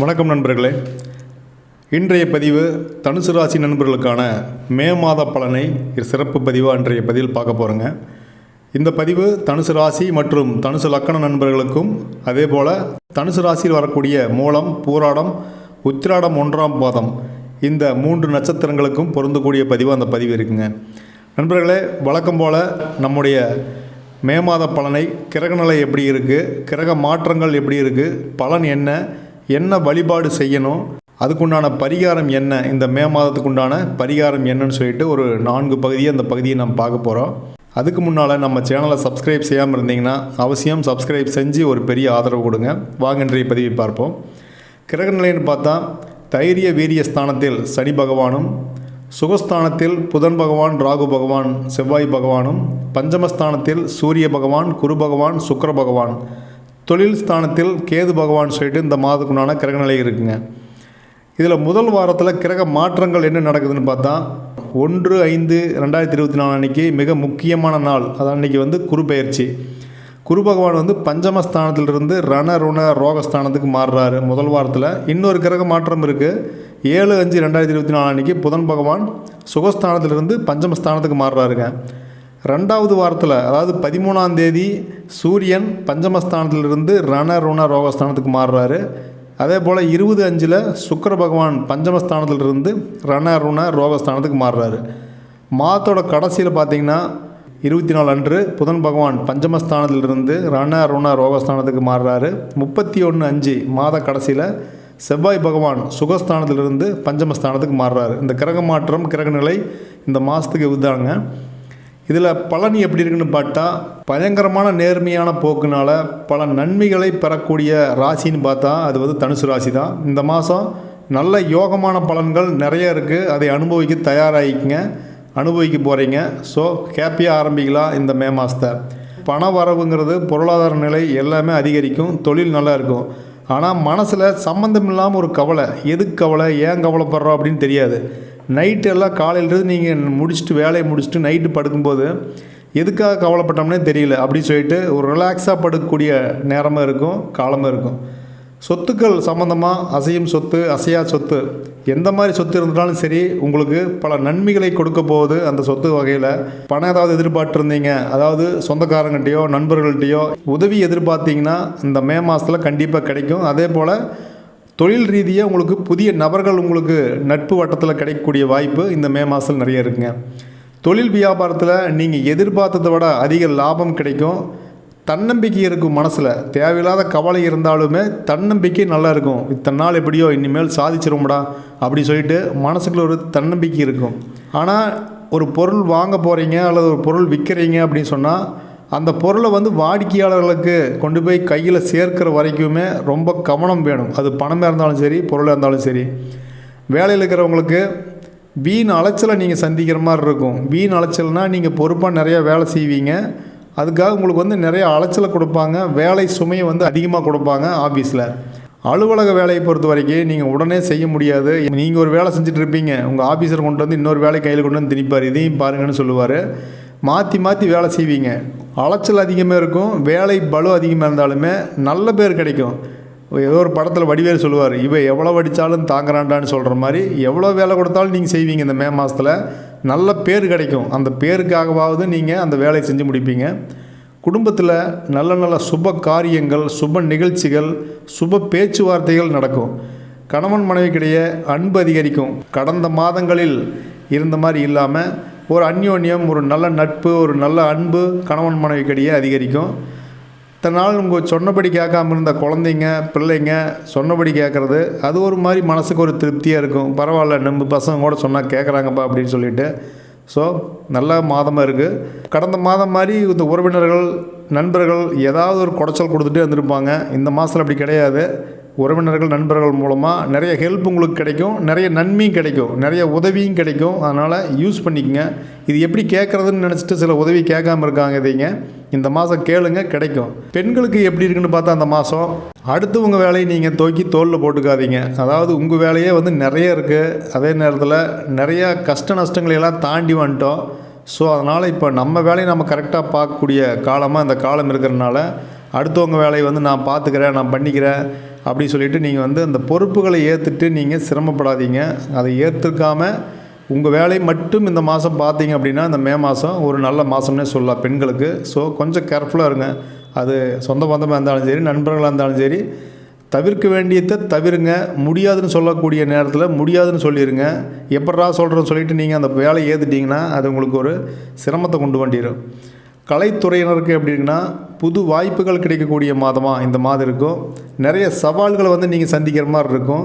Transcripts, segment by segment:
வணக்கம் நண்பர்களே. இன்றைய பதிவு தனுசு ராசி நண்பர்களுக்கான மே மாத பலனை சிறப்பு பதிவாக இன்றைய பதிவில் பார்க்க போகிறோங்க இந்த பதிவு தனுசு ராசி மற்றும் தனுசு லக்கண நண்பர்களுக்கும் அதே போல் தனுசு ராசியில் வரக்கூடிய மூலம் பூராடம் உத்திராடம் ஒன்றாம் பாதம் இந்த மூன்று நட்சத்திரங்களுக்கும் பொருந்தக்கூடிய பதிவு அந்த பதிவு இருக்குங்க. நண்பர்களே வழக்கம் போல் நம்முடைய மே மாத பலனை கிரகநிலை எப்படி இருக்குது கிரக மாற்றங்கள் எப்படி இருக்குது பலன் என்ன என்ன வழிபாடு செய்யணும்? அதுக்குண்டான பரிகாரம் என்ன? இந்த மே மாதத்துக்கு உண்டான பரிகாரம் என்னன்னு சொல்லிட்டு ஒரு நான்கு பகுதியை அந்த பகுதியை நம்ம பார்க்க போகிறோம் அதுக்கு முன்னால் நம்ம சேனலை சப்ஸ்கிரைப் செய்யாமல் இருந்தீங்கன்னா அவசியம் சப்ஸ்கிரைப் செஞ்சு ஒரு பெரிய ஆதரவு கொடுங்க. வாங்க இன்றைய பதிவை பார்ப்போம். கிரகநிலைன்னு பார்த்தா தைரிய வீரிய ஸ்தானத்தில் சனி பகவானும் சுகஸ்தானத்தில் புதன் பகவான் ராகு பகவான் செவ்வாய் பகவானும் பஞ்சமஸ்தானத்தில் சூரிய பகவான் குரு பகவான் சுக்கர பகவான். தொழில் ஸ்தானத்தில் கேது பகவான் சொல்லிட்டு இந்த மாதத்துக்குண்டான கிரகநிலை இருக்குங்க. இதில் முதல் வாரத்தில் கிரக மாற்றங்கள் என்ன நடக்குதுன்னு பார்த்தா ஒன்று ஐந்து ரெண்டாயிரத்தி இருபத்தி நாலு அன்றைக்கி மிக முக்கியமான நாள். அது அன்றைக்கி வந்து குரு பெயர்ச்சி. குரு பகவான் வந்து பஞ்சமஸ்தானத்திலிருந்து ரண ருண ரோகஸ்தானத்துக்கு மாறுறாரு முதல் வாரத்தில். இன்னொரு கிரக மாற்றம் இருக்குது ஏழு அஞ்சு ரெண்டாயிரத்தி இருபத்தி நாலு அன்றைக்கி புதன் பகவான் சுகஸ்தானத்திலிருந்து பஞ்சமஸ்தானத்துக்கு மாறுறாருங்க. ரெண்டாவது வாரத்தில் அதாவது பதிமூணாம் தேதி சூரியன் பஞ்சமஸ்தானத்திலிருந்து ரண ருண ரோகஸ்தானத்துக்கு மாறுறாரு. அதே போல் இருபது அஞ்சில் சுக்கர பகவான் பஞ்சமஸ்தானத்திலிருந்து ரண ருண ரோகஸ்தானத்துக்கு மாறுறாரு. மாதத்தோட கடைசியில் பார்த்தீங்கன்னா இருபத்தி நாலு அன்று புதன் பகவான் பஞ்சமஸ்தானத்திலிருந்து ரண ருண ரோகஸ்தானத்துக்கு மாறுறாரு. முப்பத்தி ஒன்று அஞ்சு மாத கடைசியில் செவ்வாய் பகவான் சுகஸ்தானத்திலிருந்து பஞ்சமஸ்தானத்துக்கு மாறுறாரு. இந்த கிரக மாற்றம் கிரகநிலை இந்த மாதத்துக்கு இதுதாங்க. இதில் பலன் எப்படி இருக்குன்னு பார்த்தா பயங்கரமான நேர்மையான போக்குனால் பல நன்மைகளை பெறக்கூடிய ராசின்னு பார்த்தா அது வந்து தனுசு ராசி தான் இந்த மாதம் நல்ல யோகமான பலன்கள் நிறைய இருக்குது அதை அனுபவிக்க தயாராகிக்குங்க. அனுபவிக்க போகிறீங்க ஸோ ஹேப்பியாக ஆரம்பிக்கலாம் இந்த மே மாதத்தை பண வரவுங்கிறது பொருளாதார நிலை எல்லாமே அதிகரிக்கும். தொழில் நல்லா இருக்கும். ஆனால் மனசில் சம்மந்தம் இல்லாமல் ஒரு கவலை. எதுக்கு கவலை? ஏன் கவலைப்படுறோம் அப்படின்னு தெரியாது. நைட்டு எல்லாம் காலையிலேருந்து நீங்கள் முடிச்சுட்டு வேலையை முடிச்சுட்டு நைட்டு படுக்கும்போது எதுக்காக கவலைப்பட்டோம்னே தெரியல. அப்படின்னு சொல்லிட்டு ஒரு ரிலாக்ஸாக படுக்கக்கூடிய நேரமாக இருக்கும் காலமாக இருக்கும். சொத்துக்கள் சம்மந்தமாக அசையும் சொத்து அசையா சொத்து எந்த மாதிரி சொத்து இருந்தாலும் சரி உங்களுக்கு பல நன்மைகளை கொடுக்க போகுது அந்த சொத்து வகையில். பணம் ஏதாவது எதிர்பார்த்துருந்தீங்க அதாவது சொந்தக்காரங்கள்ட்டையோ நண்பர்கள்ட்டையோ உதவி எதிர்பார்த்தீங்கன்னா இந்த மே மாதத்தில் கண்டிப்பாக கிடைக்கும். அதே போல் தொழில் ரீதியாக உங்களுக்கு புதிய நபர்கள் உங்களுக்கு நட்பு வட்டத்தில் கிடைக்கக்கூடிய வாய்ப்பு இந்த மே மாதத்தில் நிறைய இருக்குங்க. தொழில் வியாபாரத்தில் நீங்கள் எதிர்பார்த்ததை விட அதிக லாபம் கிடைக்கும். தன்னம்பிக்கை இருக்கும் மனசில். தேவையில்லாத கவலை இருந்தாலுமே தன்னம்பிக்கை நல்லா இருக்கும். இத்தனை நாள் எப்படியோ இனிமேல் சாதிச்சிரும்டா அப்படி சொல்லிட்டு மனசுக்குள்ள ஒரு தன்னம்பிக்கை இருக்கும். ஆனால் ஒரு பொருள் வாங்க போகிறீங்க அல்லது ஒரு பொருள் விற்கிறீங்க அப்படின்னு சொன்னால் அந்த பொருளை வந்து வாடிக்கையாளர்களுக்கு கொண்டு போய் கையில் சேர்க்கிற வரைக்குமே ரொம்ப கவனம் வேணும். அது பணமாக இருந்தாலும் சரி பொருளாக இருந்தாலும் சரி. வேலையில் இருக்கிறவங்களுக்கு வீண் அலைச்சலை நீங்கள் சந்திக்கிற மாதிரி இருக்கும். வீண் அலைச்சல்னால் நீங்கள் பொறுப்பாக நிறையா வேலை செய்வீங்க. அதுக்காக உங்களுக்கு வந்து நிறைய அலைச்சலை கொடுப்பாங்க. வேலை சுமையை வந்து அதிகமாக கொடுப்பாங்க ஆஃபீஸில் அலுவலக வேலையை பொறுத்த வரைக்கும் நீங்கள் உடனே செய்ய முடியாது. நீங்கள் ஒரு வேலை செஞ்சுட்டு இருப்பீங்க. உங்கள் ஆஃபீஸர் கொண்டு வந்து இன்னொரு வேலை கையில் கொண்டு வந்து திணிப்பார். இதையும் பாருங்கன்னு சொல்லுவார். மாற்றி மாற்றி வேலை செய்வீங்க. அலைச்சல் அதிகமாக இருக்கும். வேலை பலு அதிகமாக இருந்தாலுமே நல்ல பேர் கிடைக்கும். ஏதோ ஒரு படத்தில் வடிவேல் சொல்லுவார் இவன் எவ்வளோ அடித்தாலும் தாங்குறான்டான்னு சொல்கிற மாதிரி எவ்வளோ வேலை கொடுத்தாலும் நீங்கள் செய்வீங்க இந்த மே மாதத்தில் நல்ல பேர் கிடைக்கும். அந்த பேருக்காகவாவது நீங்கள் அந்த வேலையை செஞ்சு முடிப்பீங்க. குடும்பத்தில் நல்ல நல்ல சுப காரியங்கள் சுப நிகழ்ச்சிகள் சுப பேச்சுவார்த்தைகள் நடக்கும். கணவன் மனைவிக்கிடையே அன்பு அதிகரிக்கும். கடந்த மாதங்களில் இருந்த மாதிரி இல்லாமல் ஒரு அந்யோன்யம் ஒரு நல்ல நட்பு ஒரு நல்ல அன்பு கணவன் மனைவிக்கிடையே அதிகரிக்கும். இத்தனை நாள் உங்கள் சொன்னபடி கேட்காம இருந்த குழந்தைங்க பிள்ளைங்க சொன்னபடி கேட்குறது அது ஒரு மாதிரி மனசுக்கு ஒரு திருப்தியாக இருக்கும். பரவாயில்ல நம்ம பசங்க கூட சொன்னால் கேட்குறாங்கப்பா அப்படின்னு சொல்லிட்டு. ஸோ நல்ல மாதமாக இருக்குது கடந்த மாதம் மாதிரி இந்த உறவினர்கள் நண்பர்கள் ஏதாவது ஒரு குடைச்சல் கொடுத்துட்டே வந்திருப்பாங்க இந்த மாதத்தில் அப்படி கிடையாது. உறவினர்கள் நண்பர்கள் மூலமாக நிறைய ஹெல்ப் உங்களுக்கு கிடைக்கும் நிறைய நன்மையும் கிடைக்கும் நிறைய உதவியும் கிடைக்கும். அதனால் யூஸ் பண்ணிக்கங்க. இது எப்படி கேட்குறதுன்னு நினச்சிட்டு சில உதவி கேட்காம இருக்காங்க இதைங்க. இந்த மாதம் கேளுங்க கிடைக்கும். பெண்களுக்கு எப்படி இருக்குன்னு பார்த்தா அந்த மாதம் அடுத்து உங்கள் வேலையை நீங்கள் தூக்கி தோளில் போட்டுக்காதீங்க. அதாவது உங்கள் வேலையே வந்து நிறைய இருக்குது அதே நேரத்தில் நிறையா கஷ்ட நஷ்டங்களை எல்லாம் தாண்டி வந்துட்டோம். ஸோ அதனால் இப்போ நம்ம வேலையை நம்ம கரெக்டாக பார்க்கக்கூடிய காலமாக இந்த காலம் இருக்கிறனால அடுத்தவங்க வேலையை வந்து நான் பார்த்துக்கிறேன் நான் பண்ணிக்கிறேன். அப்படி சொல்லிவிட்டு நீங்கள் வந்து அந்த பொறுப்புகளை ஏற்றுட்டு நீங்கள் சிரமப்படாதீங்க. அதை ஏற்றுக்காமல் உங்கள் வேலையை மட்டும் இந்த மாதம் பார்த்தீங்க அப்படின்னா இந்த மே மாதம் ஒரு நல்ல மாதம்னே சொல்லலாம் பெண்களுக்கு. ஸோ கொஞ்சம் கேர்ஃபுல்லாக இருங்க. அது சொந்த பந்தமாக இருந்தாலும் சரி நண்பர்களாக இருந்தாலும் சரி தவிர்க்க வேண்டியதை தவிருங்க. முடியாதுன்னு சொல்லக்கூடிய நேரத்தில் முடியாதுன்னு சொல்லிடுங்க எப்படா சொல்கிறோன்னு சொல்லிட்டு நீங்கள் அந்த வேலையை ஏற்றுட்டிங்கன்னா அது உங்களுக்கு ஒரு சிரமத்தை கொண்டு வண்டிடும் கலைத்துறையினருக்கு எப்படி இருக்குன்னா புது வாய்ப்புகள் கிடைக்கக்கூடிய மாதமாக இந்த மாதம் இருக்கும். நிறைய சவால்களை வந்து நீங்கள் சந்திக்கிற மாதிரி இருக்கும்.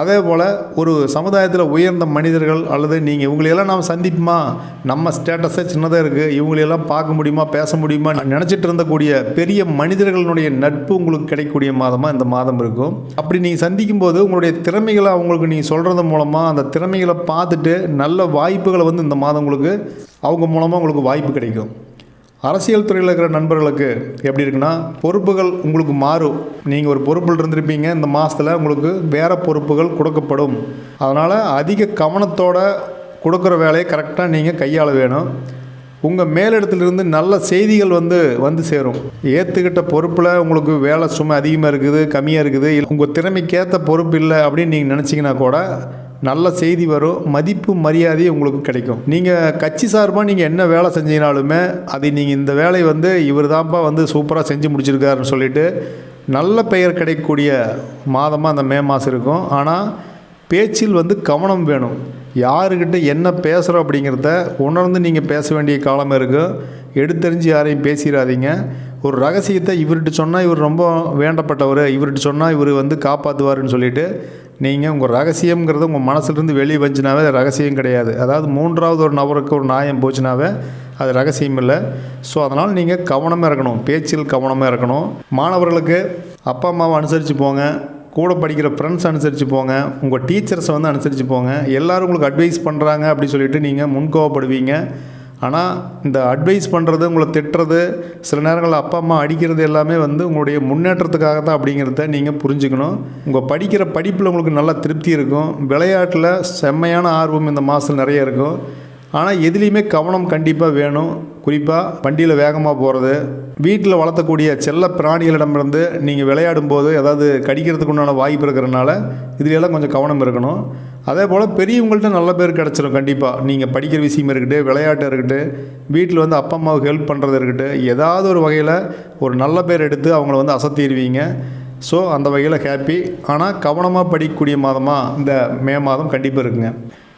அதே போல் ஒரு சமுதாயத்தில் உயர்ந்த மனிதர்கள் அல்லது நீங்கள் இவங்களையெல்லாம் நாம் சந்திப்போமா? நம்ம ஸ்டேட்டஸே சின்னதாக இருக்குது இவங்களையெல்லாம் பார்க்க முடியுமா? பேச முடியுமா? நினச்சிட்டு இருந்தக்கூடிய பெரிய மனிதர்களுடைய நட்பு உங்களுக்கு கிடைக்கக்கூடிய மாதமாக இந்த மாதம் இருக்கும். அப்படி நீங்கள் சந்திக்கும் போது உங்களுடைய திறமைகளை அவங்களுக்கு நீங்கள் சொல்கிறது மூலமாக அந்த திறமைகளை பார்த்துட்டு நல்ல வாய்ப்புகளை வந்து இந்த மாதம் உங்களுக்கு அவங்க மூலமாக உங்களுக்கு வாய்ப்பு கிடைக்கும். அரசியல் துறையில் இருக்கிற நண்பர்களுக்கு எப்படி இருக்குன்னா பொறுப்புகள் உங்களுக்கு மாறும். நீங்கள் ஒரு பொறுப்பில் இருந்திருப்பீங்க இந்த மாதத்தில் உங்களுக்கு வேறு பொறுப்புகள் கொடுக்கப்படும். அதனால் அதிக கவனத்தோட கொடுக்குற வேலையை கரெக்டாக நீங்கள் கையாள வேணும். உங்கள் மேலிடத்துலேருந்து நல்ல செய்திகள் வந்து வந்து சேரும். ஏற்றுக்கிட்ட பொறுப்பில் உங்களுக்கு வேலை சுமை அதிகமாக இருக்குது கம்மியாக இருக்குது. இல்லை உங்கள் திறமைக்கேற்ற பொறுப்பு இல்லை அப்படின்னு நீங்கள் நினச்சிங்கன்னா கூட நல்ல செய்தி வரும் மதிப்பு மரியாதை உங்களுக்கு கிடைக்கும். நீங்கள் கட்சி சார்பாக நீங்கள் என்ன வேலை செஞ்சீங்கனாலுமே அதை நீங்கள் இந்த வேலையை வந்து இவர் தான்ப்பா வந்து சூப்பராக செஞ்சு முடிச்சிருக்காருன்னு சொல்லிட்டு நல்ல பெயர் கிடைக்கக்கூடிய மாதமாக அந்த மே மாதம் இருக்கும். ஆனால் பேச்சில் வந்து கவனம் வேணும். யாருக்கிட்ட என்ன பேசுகிறோம் அப்படிங்கிறத உணர்ந்து நீங்கள் பேச வேண்டிய காலம் இருக்கும் எடுத்தறிஞ்சு யாரையும் பேசிடாதீங்க ஒரு ரகசியத்தை இவர்கிட்ட சொன்னால் இவர் ரொம்ப வேண்டப்பட்டவர். இவர்கிட்ட சொன்னால் இவர் வந்து காப்பாற்றுவாருன்னு சொல்லிட்டு நீங்கள் உங்கள் ரகசியங்கிறது உங்கள் மனசுலேருந்து வெளியே வந்துச்சுனாவே அது ரகசியம் கிடையாது. அதாவது மூன்றாவது ஒரு நபருக்கு ஒரு நியாயம் போச்சுனாவே அது ரகசியம் இல்லை. ஸோ அதனால் நீங்கள் கவனமாக இருக்கணும். பேச்சில் கவனமாக இருக்கணும். மாணவர்களுக்கு அப்பா அம்மாவை அனுசரித்து போங்க. கூட படிக்கிற ஃப்ரெண்ட்ஸ் அனுசரித்து போங்க. உங்கள் டீச்சர்ஸை வந்து அனுசரித்து போங்க. எல்லோரும் உங்களுக்கு அட்வைஸ் பண்ணுறாங்க அப்படி சொல்லிட்டு நீங்கள் முன்கோவப்படுவீங்க. ஆனால் இந்த அட்வைஸ் பண்ணுறது உங்களை திட்டுறது சில நேரங்களில் அப்பா அம்மா அடிக்கிறது எல்லாமே வந்து உங்களுடைய முன்னேற்றத்துக்காக தான் அப்படிங்கிறத நீங்கள் புரிஞ்சுக்கணும். உங்கள் படிக்கிற படிப்பில் உங்களுக்கு நல்லா திருப்தி இருக்கும். விளையாட்டில் செம்மையான ஆர்வம் இந்த மாதம் நிறைய இருக்கும். ஆனால் எதுலேயுமே கவனம் கண்டிப்பாக வேணும். குறிப்பாக வண்டியில் வேகமாக போகிறது வீட்டில் வளர்த்தக்கூடிய செல்ல பிராணிகளிடமிருந்து நீங்கள் விளையாடும் போது ஏதாவது கடிக்கிறதுக்கு உண்டான வாய்ப்பு இருக்கிறனால இதுலையெல்லாம் கொஞ்சம் கவனம் இருக்கணும். அதே போல் பெரியவங்கள்ட்ட நல்ல பேர் கிடச்சிரும் கண்டிப்பாக நீங்கள் படிக்கிற விஷயம் இருக்கட்டும் விளையாட்டு இருக்கட்டும் வீட்டில் வந்து அப்பா அம்மாவுக்கு ஹெல்ப் பண்ணுறது இருக்கட்டும் ஏதாவது ஒரு வகையில் ஒரு நல்ல பேர் எடுத்து அவங்கள வந்து அசத்திடுவீங்க. ஸோ அந்த வகையில் ஹாப்பி ஆனால் கவனமாக படிக்கக்கூடிய மாதமாக இந்த மே மாதம் கண்டிப்பாக இருக்குங்க.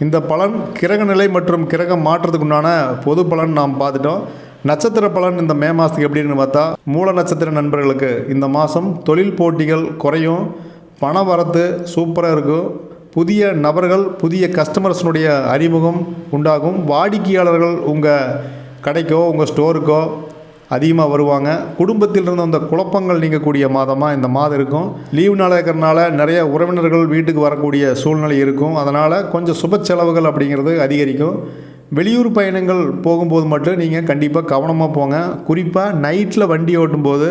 இந்த பலன் கிரக நிலை மற்றும் கிரக மாற்றத்துக்கு உண்டான பொது பலன் நாம் பார்த்துட்டோம். நட்சத்திர பலன் இந்த மே மாதத்துக்கு எப்படின்னு பார்த்தா மூல நட்சத்திர நண்பர்களுக்கு இந்த மாதம் தொழில் போட்டிகள் குறையும். பண வரத்து சூப்பராக இருக்கும். புதிய நபர்கள் புதிய கஸ்டமர்ஸினுடைய அறிமுகம் உண்டாகும். வாடிக்கையாளர்கள் உங்கள் கடைக்கோ உங்கள் ஸ்டோருக்கோ அதிகமாக வருவாங்க. குடும்பத்தில் இருந்த அந்த குழப்பங்கள் நீங்கக்கூடிய மாதமாக இந்த மாதம் இருக்கும். லீவு நாளாக இருக்கிறனால நிறைய உறவினர்கள் வீட்டுக்கு வரக்கூடிய சூழ்நிலை இருக்கும். அதனால் கொஞ்சம் சுப செலவுகள் அப்படிங்கிறது அதிகரிக்கும். வெளியூர் பயணங்கள் போகும்போது மட்டும் நீங்கள் கண்டிப்பாக கவனமாக போங்க. குறிப்பாக நைட்டில் வண்டி ஓட்டும்போது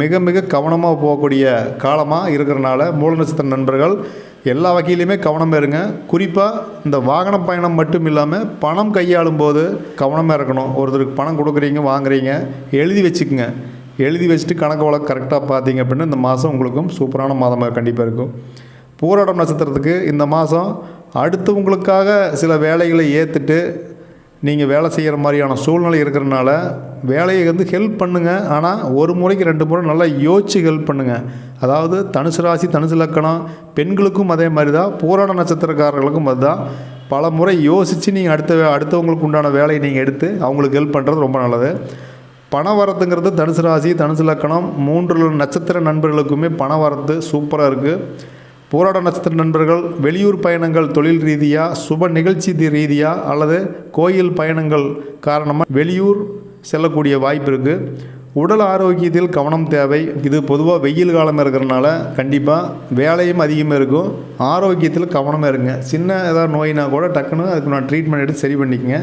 மிக மிக கவனமாக போகக்கூடிய காலமாக இருக்கிறனால மூல நட்சத்திர நண்பர்கள் எல்லா வகையிலையுமே கவனமாக இருங்க. குறிப்பாக இந்த வாகன பயணம் மட்டும் இல்லாமல் பணம் கையாளும் போது கவனமாக இருக்கணும். ஒருத்தருக்கு பணம் கொடுக்குறீங்க வாங்குறீங்க எழுதி வச்சுக்கோங்க. எழுதி வச்சுட்டு கணக்கு வழக்கு கரெக்டாக பார்த்தீங்க அப்படின்னா இந்த மாதம் உங்களுக்கும் சூப்பரான மாதமாக கண்டிப்பாக இருக்கும். பூராடம் நட்சத்திரத்துக்கு இந்த மாதம் அடுத்தவங்களுக்காக சில வேலைகளை ஏற்றுட்டு நீங்கள் வேலை செய்கிற மாதிரியான சூழ்நிலை இருக்கிறனால வேலையை வந்து ஹெல்ப் பண்ணுங்கள் ஆனால் ஒரு முறைக்கு ரெண்டு முறை நல்லா யோசித்து ஹெல்ப் பண்ணுங்கள் அதாவது தனுசு ராசி தனுசு லக்கணம் பெண்களுக்கும் அதே மாதிரி தான் போராட நட்சத்திரக்காரர்களுக்கும் அதுதான். பல முறை யோசித்து நீங்கள் அடுத்த அடுத்தவங்களுக்கு உண்டான வேலையை நீங்கள் எடுத்து அவங்களுக்கு ஹெல்ப் பண்ணுறது ரொம்ப நல்லது. பண வரத்துங்கிறது தனுசு ராசி தனுசு லக்கணம் மூன்று நட்சத்திர நண்பர்களுக்குமே பண வரத்து சூப்பராக இருக்குது போராட நட்சத்திர நண்பர்கள் வெளியூர் பயணங்கள் தொழில் ரீதியாக சுப நிகழ்ச்சி ரீதியாக அல்லது கோயில் பயணங்கள் காரணமாக வெளியூர் செல்லக்கூடிய வாய்ப்பு இருக்குது உடல் ஆரோக்கியத்தில் கவனம் தேவை. இது பொதுவாக வெயில் காலம் இருக்கிறனால கண்டிப்பாக வேலையும் அதிகமாக இருக்கும். ஆரோக்கியத்தில் கவனமாக இருங்க. சின்ன ஏதாவது நோயினா கூட டக்குன்னு அதுக்கு நான் ட்ரீட்மெண்ட் எடுத்து சரி பண்ணிக்கங்க.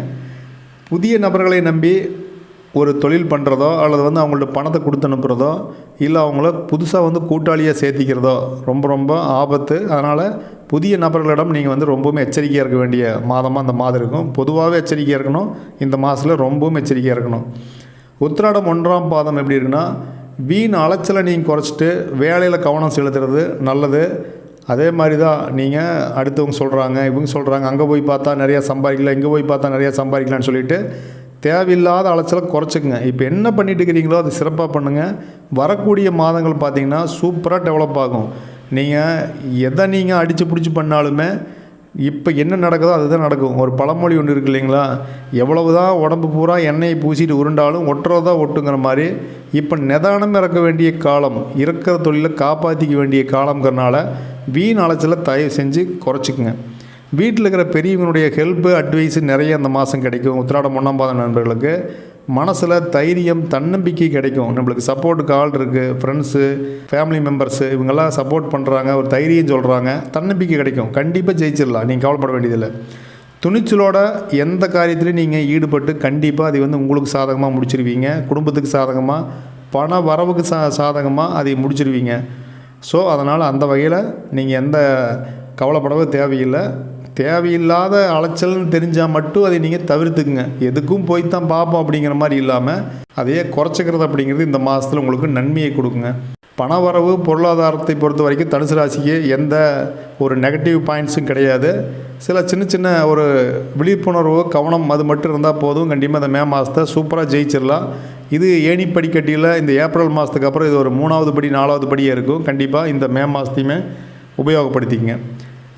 புதிய நபர்களை நம்பி ஒரு தொழில் பண்ணுறதோ அல்லது வந்து அவங்கள்ட்ட பணத்தை கொடுத்து அனுப்புகிறதோ இல்லை அவங்கள புதுசாக வந்து கூட்டாளியாக சேர்த்திக்கிறதோ ரொம்ப ரொம்ப ஆபத்து. அதனால் புதிய நபர்களிடம் நீங்கள் வந்து ரொம்பவும் எச்சரிக்கையாக இருக்க வேண்டிய மாதமாக அந்த மாதம் இருக்கும். பொதுவாகவே எச்சரிக்கையாக இருக்கணும். இந்த மாதத்தில் ரொம்பவும் எச்சரிக்கையாக இருக்கணும். உத்திராடம் ஒன்றாம் பாதம் எப்படி இருக்குன்னா வீண் அலைச்சலை நீங்கள் குறைச்சிட்டு வேலையில் கவனம் செலுத்துறது நல்லது. அதே மாதிரி தான் நீங்கள் அடுத்தவங்க சொல்கிறாங்க இவங்க சொல்கிறாங்க அங்கே போய் பார்த்தா நிறையா சம்பாதிக்கலாம் இங்கே போய் பார்த்தா நிறையா சம்பாதிக்கலாம்னு சொல்லிட்டு தேவையில்லாத அலைச்சலை குறைச்சிக்கங்க. இப்போ என்ன பண்ணிட்டு இருக்கிறீங்களோ அதை சிறப்பாக பண்ணுங்கள் வரக்கூடிய மாதங்கள் பார்த்தீங்கன்னா சூப்பராக டெவலப் ஆகும். நீங்கள் எதை நீங்கள் அடித்து பிடிச்சி பண்ணாலுமே இப்போ என்ன நடக்குதோ அதுதான் நடக்கும். ஒரு பழமொழி ஒன்று இருக்கு இல்லைங்களா? எவ்வளவு தான் உடம்பு பூரா எண்ணெயை பூசிட்டு உருண்டாலும் ஒட்டுறதா ஒட்டுங்கிற மாதிரி இப்போ நிதானம் இறக்க வேண்டிய காலம் இருக்கிற தொழிலை காப்பாற்றிக்க வேண்டிய காலங்கிறனால வீண் அலைச்சலை தயவு செஞ்சு குறைச்சிக்குங்க. வீட்டில் இருக்கிற பெரியவங்களுடைய ஹெல்ப்பு அட்வைஸு நிறைய அந்த மாதம் கிடைக்கும். உத்திராடம் ஒன்றாம் பாதம் நண்பர்களுக்கு மனசில் தைரியம் தன்னம்பிக்கை கிடைக்கும். நம்மளுக்கு சப்போர்ட்டுக்கு ஆள் இருக்குது ஃப்ரெண்ட்ஸு ஃபேமிலி மெம்பர்ஸு இவங்கெல்லாம் சப்போர்ட் பண்ணுறாங்க ஒரு தைரியம் சொல்கிறாங்க தன்னம்பிக்கை கிடைக்கும். கண்டிப்பாக ஜெயிச்சிடலாம் நீங்கள் கவலைப்பட வேண்டியதில்லை. துணிச்சலோட எந்த காரியத்திலையும் நீங்கள் ஈடுபட்டு கண்டிப்பாக அதை வந்து உங்களுக்கு சாதகமாக முடிச்சிருவீங்க. குடும்பத்துக்கு சாதகமாக பண வரவுக்கு சா சாதகமாக அதை முடிச்சிருவீங்க. ஸோ அதனால் அந்த வகையில் நீங்கள் எந்த கவலைப்படவே தேவையில்லை. தேவையில்லாத அலைச்சல்னு தெரிஞ்சால் மட்டும் அதை நீங்கள் தவிர்த்துக்குங்க. எதுக்கும் போய் தான் பார்ப்போம் அப்படிங்கிற மாதிரி இல்லாமல் அதையே குறைச்சிக்கிறது அப்படிங்கிறது இந்த மாதத்தில் உங்களுக்கு நன்மையை கொடுக்குங்க. பணவரவு பொருளாதாரத்தை பொறுத்த வரைக்கும் தனுசு ராசிக்கு எந்த ஒரு நெகட்டிவ் பாயிண்ட்ஸும் கிடையாது. சில சின்ன சின்ன ஒரு விழிப்புணர்வு கவனம் அது மட்டும் இருந்தால் போதும். கண்டிப்பாக இந்த மே மாதத்தை சூப்பராக ஜெயிச்சிடலாம். இது ஏணி படிக்கட்டியில் இந்த ஏப்ரல் மாதத்துக்கு அப்புறம் இது ஒரு மூணாவது படி நாலாவது படியாக இருக்கும். கண்டிப்பாக இந்த மே மாதத்தையுமே உபயோகப்படுத்திக்கங்க.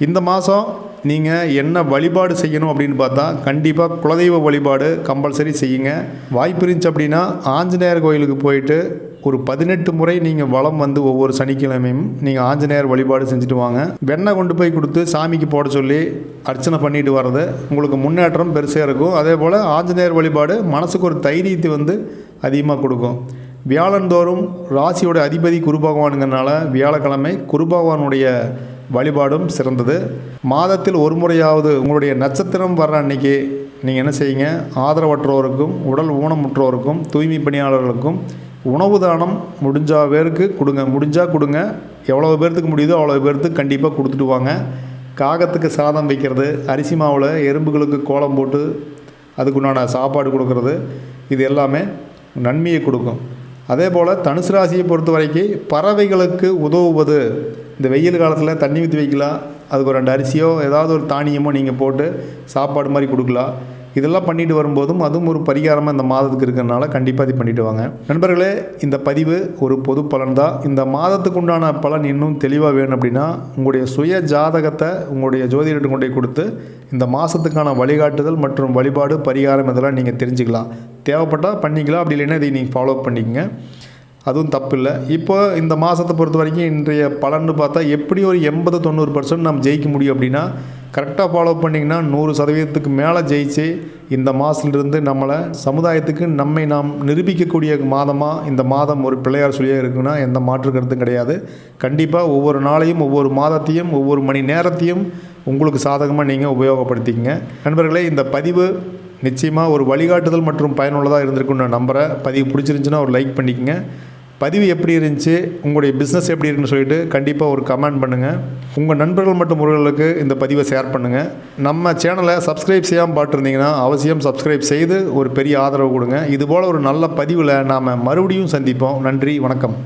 இந்த மாதம் நீங்கள் என்ன வழிபாடு செய்யணும் அப்படின்னு பார்த்தா கண்டிப்பாக குலதெய்வ வழிபாடு கம்பல்சரி செய்யுங்க. வாய்ப்பு இருந்துச்சு அப்படின்னா ஆஞ்சநேயர் கோயிலுக்கு போயிட்டு ஒரு பதினெட்டு முறை நீங்கள் வளம் வந்து ஒவ்வொரு சனிக்கிழமையும் நீங்கள் ஆஞ்சநேயர் வழிபாடு செஞ்சுட்டு வாங்க. வெண்ணெய் கொண்டு போய் கொடுத்து சாமிக்கு போட சொல்லி அர்ச்சனை பண்ணிட்டு வர்றது உங்களுக்கு முன்னேற்றம் பெருசாக இருக்கும். அதே போல் ஆஞ்சநேயர் வழிபாடு மனசுக்கு ஒரு தைரியத்தை வந்து அதிகமாக கொடுக்கும். வியாழந்தோறும் ராசியோட அதிபதி குரு பகவானுங்கிறனால வியாழக்கிழமை குரு பகவானுடைய வழிபாடும் சிறந்தது. மாதத்தில் ஒரு முறையாவது உங்களுடைய நட்சத்திரம் வர்ற அன்னைக்கு நீங்கள் என்ன செய்யுங்க? ஆதரவற்றோருக்கும் உடல் ஊனமுற்றோருக்கும் தூய்மை பணியாளர்களுக்கும் உணவு தானம் முடிஞ்சா பேருக்கு கொடுங்க. முடிஞ்சால் கொடுங்க. எவ்வளோ பேர்த்துக்கு முடியுதோ அவ்வளோ பேர்த்துக்கு கண்டிப்பாக கொடுத்துட்டு வாங்க. காகத்துக்கு சாதம் வைக்கிறது அரிசி மாவில் எறும்புகளுக்கு கோலம் போட்டு அதுக்குண்டான சாப்பாடு கொடுக்கறது இது எல்லாமே நன்மையை கொடுக்கும். அதே போல் தனுசு ராசியை பொறுத்த வரைக்கும் பறவைகளுக்கு உதவுவது. இந்த வெயில் காலத்தில் தண்ணி ஊற்றி வைக்கலாம். அதுக்கு ஒரு ரெண்டு அரிசியோ ஏதாவது ஒரு தானியமோ நீங்கள் போட்டு சாப்பாடு மாதிரி கொடுக்கலாம். இதெல்லாம் பண்ணிட்டு வரும்போதும் அதுவும் ஒரு பரிகாரமாக இந்த மாதத்துக்கு இருக்கிறனால கண்டிப்பாக இது பண்ணிட்டு வாங்க. நண்பர்களே இந்த பதிவு ஒரு பொது பலன் தான் இந்த மாதத்துக்கு உண்டான பலன் இன்னும் தெளிவாக வேணும் அப்படின்னா உங்களுடைய சுய ஜாதகத்தை உங்களுடைய ஜோதிடர்கிட்ட கொண்டே கொடுத்து இந்த மாதத்துக்கான வழிகாட்டுதல் மற்றும் வழிபாடு பரிகாரம் இதெல்லாம் நீங்கள் தெரிஞ்சுக்கலாம். தேவைப்பட்டால் பண்ணிக்கலாம். அப்படி இல்லைன்னா இதை நீங்கள் ஃபாலோ பண்ணிக்கங்க. அதுவும் தப்பு இல்லை. இப்போ இந்த மாதத்தை பொறுத்த வரைக்கும் இன்றைய பலன்னு பார்த்தா எப்படி ஒரு எண்பது தொண்ணூறு பர்சன்ட் நம்ம ஜெயிக்க முடியும் அப்படின்னா கரெக்டாக ஃபாலோ பண்ணிங்கன்னா நூறு சதவீதத்துக்கு மேலே ஜெயிச்சு இந்த மாதத்துலேருந்து நம்மளை சமுதாயத்துக்கு நம்மை நாம் நிரூபிக்கக்கூடிய மாதமாக இந்த மாதம் ஒரு பிள்ளையார் சொல்லியாக இருக்குன்னா எந்த மாற்று கருத்தும் கிடையாது. கண்டிப்பாக ஒவ்வொரு நாளையும் ஒவ்வொரு மாதத்தையும் ஒவ்வொரு மணி நேரத்தையும் உங்களுக்கு சாதகமாக நீங்கள் உபயோகப்படுத்திக்கங்க. நண்பர்களே இந்த பதிவு நிச்சயமாக ஒரு வழிகாட்டுதல் மற்றும் பயனுள்ளதாக இருந்திருக்குன்னு நான் நம்புகிறேன் பதிவு பிடிச்சிருந்துச்சின்னா ஒரு லைக் பண்ணிக்கங்க. பதிவு எப்படி இருந்துச்சு? உங்களுடைய பிஸ்னஸ் எப்படி இருக்குன்னு சொல்லிட்டு கண்டிப்பாக ஒரு கமெண்ட் பண்ணுங்கள் உங்கள் நண்பர்கள் மற்றும் உறவுகளுக்கு இந்த பதிவை ஷேர் பண்ணுங்கள் நம்ம சேனலை சப்ஸ்கிரைப் செய்யாமல் பார்த்துருந்தீங்கன்னா அவசியம் சப்ஸ்கிரைப் செய்து ஒரு பெரிய ஆதரவு கொடுங்க. இதுபோல் ஒரு நல்ல பதிவில் நாம் மறுபடியும் சந்திப்போம். நன்றி வணக்கம்.